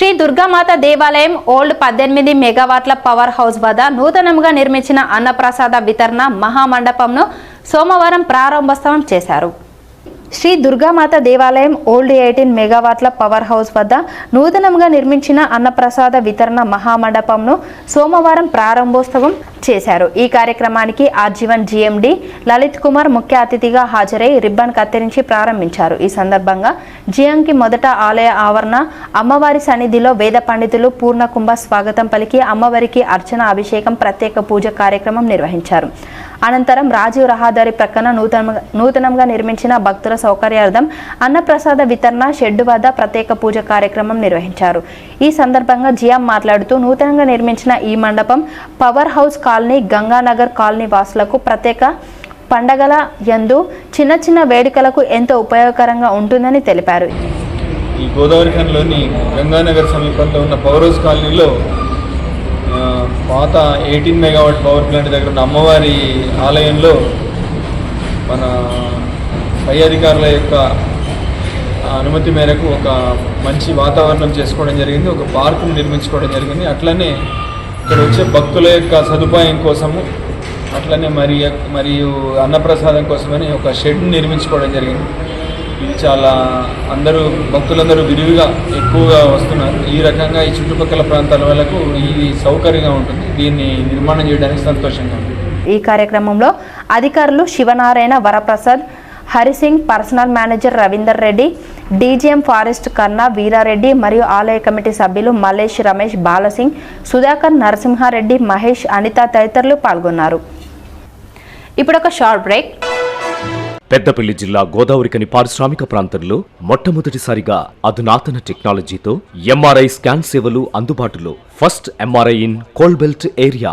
శ్రీ దుర్గామాత దేవాలయం ఓల్డ్ పద్దెనిమిది మెగావాట్ల పవర్ హౌస్ వద్ద నూతనంగా నిర్మించిన అన్నప్రసాద వితరణ మహామండపంను సోమవారం ప్రారంభోత్సవం చేశారు. శ్రీ దుర్గామాత దేవాలయం ఓల్డ్ ఎయిటీన్ మెగావాట్ల పవర్ హౌస్ వద్ద నూతనంగా నిర్మించిన అన్నప్రసాద వితరణ మహామండపంను సోమవారం ప్రారంభోత్సవం చేశారు. ఈ కార్యక్రమానికి ఆజీవన్ జీఎండి లలిత్ కుమార్ ముఖ్య అతిథిగా హాజరై రిబ్బన్ కత్తిరించి ప్రారంభించారు. ఈ సందర్భంగా జియంకి మొదట ఆలయ ఆవరణ అమ్మవారి సన్నిధిలో వేద పండితులు పూర్ణకుంభ స్వాగతం పలికి అమ్మవారికి అర్చన అభిషేకం ప్రత్యేక పూజ కార్యక్రమం నిర్వహించారు. అనంతరం రాజీవ్ రహదారి ప్రక్కన నూతన నూతనంగా నిర్మించిన భక్తుల సౌకర్యార్థం అన్నప్రసాద వితరణ షెడ్డు వద్ద ప్రత్యేక పూజ కార్యక్రమం నిర్వహించారు. ఈ సందర్భంగా జియాం మాట్లాడుతూ నూతనంగా నిర్మించిన ఈ మండపం power house colony Ganganagar colony వాసులకు ప్రత్యేక పండగల యందు చిన్న చిన్న వేడుకలకు ఎంతో ఉపయోగకరంగా ఉంటుందని తెలిపారు. ఈ గోదావరి ఖండ్లోని గంగానగర్ సమీపంలో ఉన్న పౌరోస్ కాలనీలో పాత ఎయిటీన్ మెగావాట్ పవర్ ప్లాంట్ దగ్గర ఉన్న అమ్మవారి ఆలయంలో మన పై అధికారుల యొక్క అనుమతి మేరకు ఒక మంచి వాతావరణం చేసుకోవడం జరిగింది. ఒక పార్కును నిర్మించుకోవడం జరిగింది. అట్లనే ఇక్కడ వచ్చే భక్తుల యొక్క సదుపాయం కోసము అట్లనే మరి మరియు అన్నప్రసాదం కోసమని ఒక షెడ్ నిర్మించుకోవడం జరిగింది. ఇది చాలా అందరూ భక్తులందరూ విరివిగా ఎక్కువగా వస్తున్నారు. ఈ రకంగా ఈ చుట్టుపక్కల ప్రాంతాల వాళ్ళకు ఇది సౌకర్యంగా ఉంటుంది. దీన్ని నిర్మాణం చేయడానికి సంతోషంగా ఉంది. ఈ కార్యక్రమంలో అధికారులు Sivanarayana Varaprasad Harisingh personal manager Ravinder Reddy DGM forest Kanna Veerareddy మరియు ఆలయ కమిటీ సభ్యులు మలేష్ రమేష్ బాలసింగ్ సుధాకర్ నరసింహారెడ్డి మహేష్ అనిత తదితరులు పాల్గొన్నారు. ఇప్పుడు ఒక షార్ట్ బ్రేక్. పెద్దపల్లి జిల్లా గోదావరికని పారిశ్రామిక ప్రాంతంలో మొట్టమొదటిసారిగా అధునాతన టెక్నాలజీతో ఎంఆర్ఐ స్కాన్ సేవలు అందుబాటులో. First MRI in coal belt area.